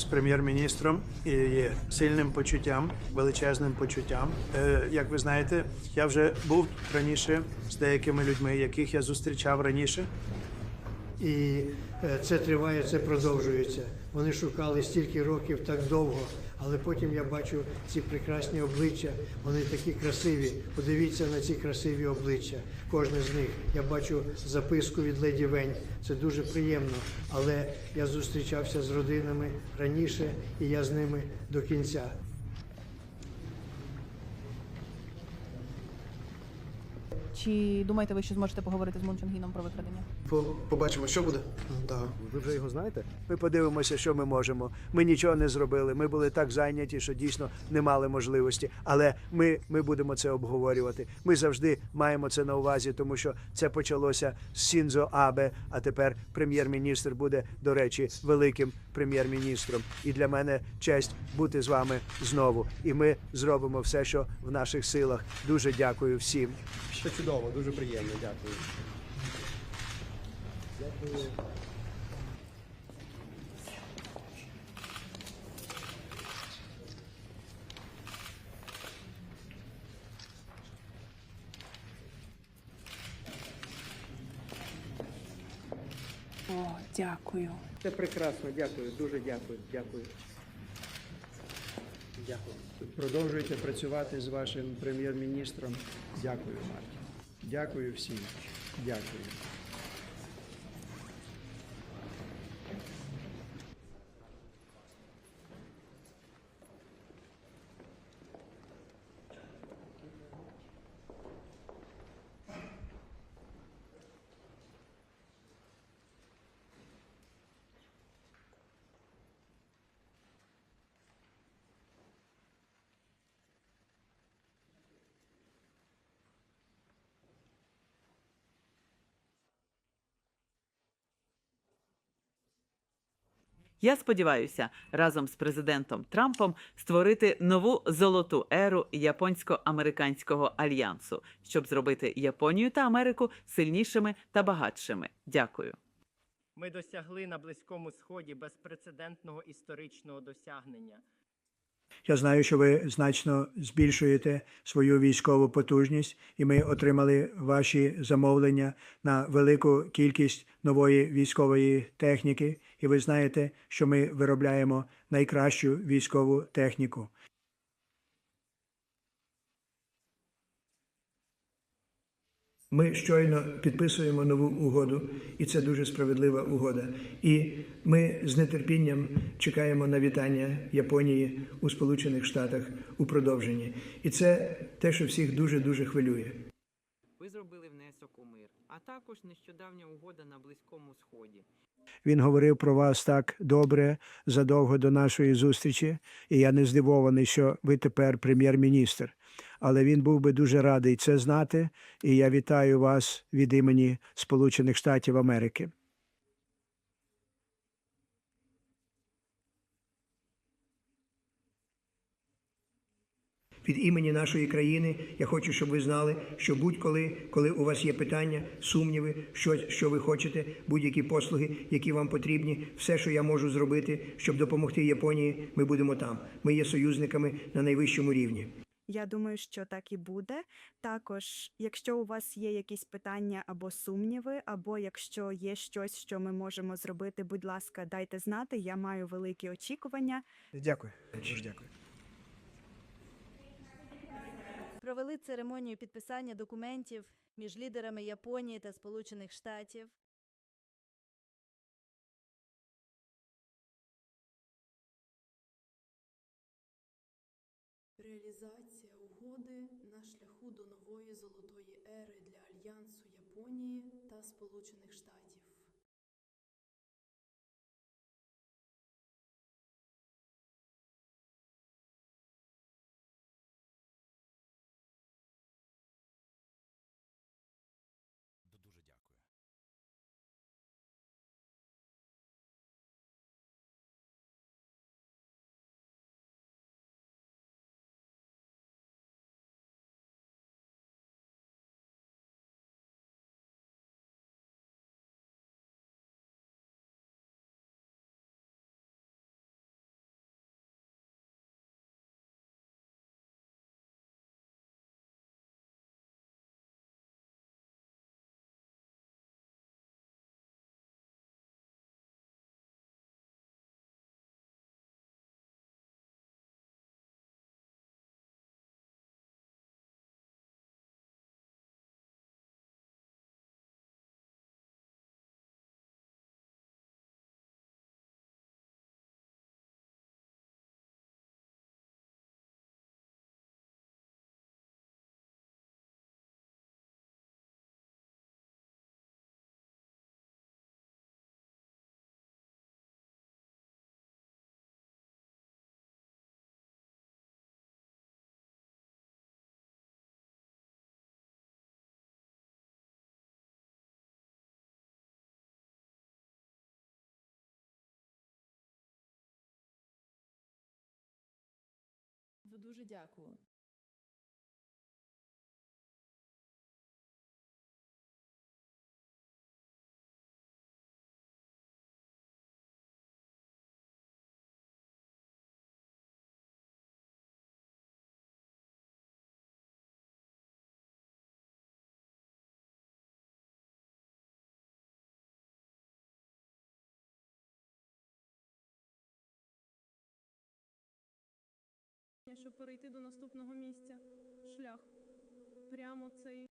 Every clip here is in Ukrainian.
з прем'єр-міністром і сильним почуттям, величезним почуттям. Е, як ви знаєте, я вже був раніше з деякими людьми, яких я зустрічав раніше. І е, це триває, це продовжується. Вони шукали стільки років так довго, але потім я бачу ці прекрасні обличчя. Вони такі красиві. Подивіться на ці красиві обличчя. Кожне з них. Я бачу записку від леді Вень. Це дуже приємно. Але я зустрічався з родинами раніше, і я з ними до кінця. Чи думаєте ви, що зможете поговорити з Мунчангіном про викрадення? По- Побачимо, що буде. Да. Ви вже його знаєте? Ми подивимося, що ми можемо. Ми нічого не зробили. Ми були так зайняті, що дійсно не мали можливості. Але ми, ми будемо це обговорювати. Ми завжди маємо це на увазі, тому що це почалося з Сінзо Абе, а тепер прем'єр-міністр буде, до речі, великим прем'єр-міністром. І для мене честь бути з вами знову. І ми зробимо все, що в наших силах. Дуже дякую всім. Це чудово, дуже приємно, дякую. О, дякую. Це прекрасно. Дякую. Дуже дякую. Дякую. Дякую. Продовжуйте працювати з вашим прем'єр-міністром. Дякую, Марті. Дякую всім. Дякую. Я сподіваюся, разом з президентом Трампом створити нову золоту еру японсько-американського альянсу, щоб зробити Японію та Америку сильнішими та багатшими. Дякую. Ми досягли на Близькому Сході безпрецедентного історичного досягнення. Я знаю, що ви значно збільшуєте свою військову потужність, і ми отримали ваші замовлення на велику кількість нової військової техніки. І ви знаєте, що ми виробляємо найкращу військову техніку. Ми щойно підписуємо нову угоду, і це дуже справедлива угода. І ми з нетерпінням чекаємо на вітання Японії у Сполучених Штатах у продовженні. І це те, що всіх дуже дуже хвилює. Ви зробили внесок у мир, а також нещодавня угода на Близькому Сході. Він говорив про вас так добре задовго до нашої зустрічі, і я не здивований, що ви тепер прем'єр-міністр. Але він був би дуже радий це знати, і я вітаю вас від імені Сполучених Штатів Америки. Від імені нашої країни я хочу, щоб ви знали, що будь-коли, коли у вас є питання, сумніви, щось, що ви хочете, будь-які послуги, які вам потрібні, все, що я можу зробити, щоб допомогти Японії, ми будемо там. Ми є союзниками на найвищому рівні. Я думаю, що так і буде. Також, якщо у вас є якісь питання або сумніви, або якщо є щось, що ми можемо зробити, будь ласка, дайте знати. Я маю великі очікування. Дякую. Дуже дякую. Провели церемонію підписання документів між лідерами Японії та Сполучених Штатів. Реалізація угоди на шляху до нової золотої ери для альянсу Японії та Сполучених Штатів. Дуже дякую. Щоб перейти до наступного місця. Шлях. Прямо цей.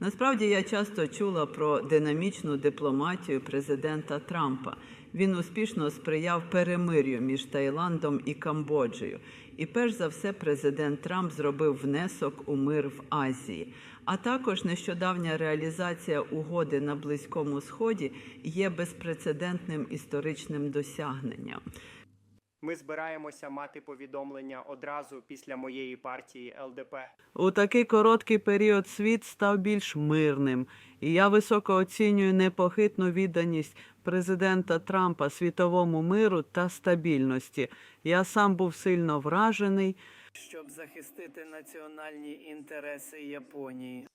Насправді я часто чула про динамічну дипломатію президента Трампа. Він успішно сприяв перемир'ю між Таїландом і Камбоджею. І перш за все, президент Трамп зробив внесок у мир в Азії. А також нещодавня реалізація угоди на Близькому Сході є безпрецедентним історичним досягненням. Ми збираємося мати повідомлення одразу після моєї партії ЛДП. У такий короткий період світ став більш мирним, і я високо оцінюю непохитну відданість президента Трампа світовому миру та стабільності. Я сам був сильно вражений, щоб захистити національні інтереси Японії.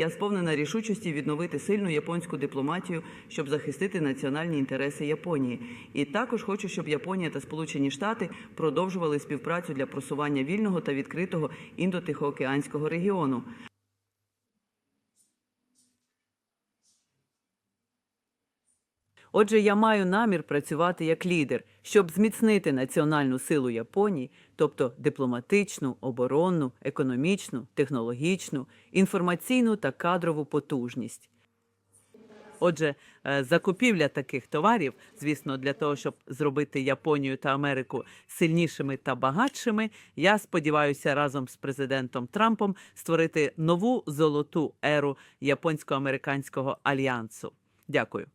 Я сповнена рішучості відновити сильну японську дипломатію, щоб захистити національні інтереси Японії. І також хочу, щоб Японія та Сполучені Штати продовжували співпрацю для просування вільного та відкритого індотихоокеанського регіону. Отже, я маю намір працювати як лідер, щоб зміцнити національну силу Японії, тобто дипломатичну, оборонну, економічну, технологічну, інформаційну та кадрову потужність. Отже, е, закупівля таких товарів, звісно, для того, щоб зробити Японію та Америку сильнішими та багатшими, я сподіваюся разом з президентом Трампом створити нову золоту еру японсько-американського альянсу. Дякую.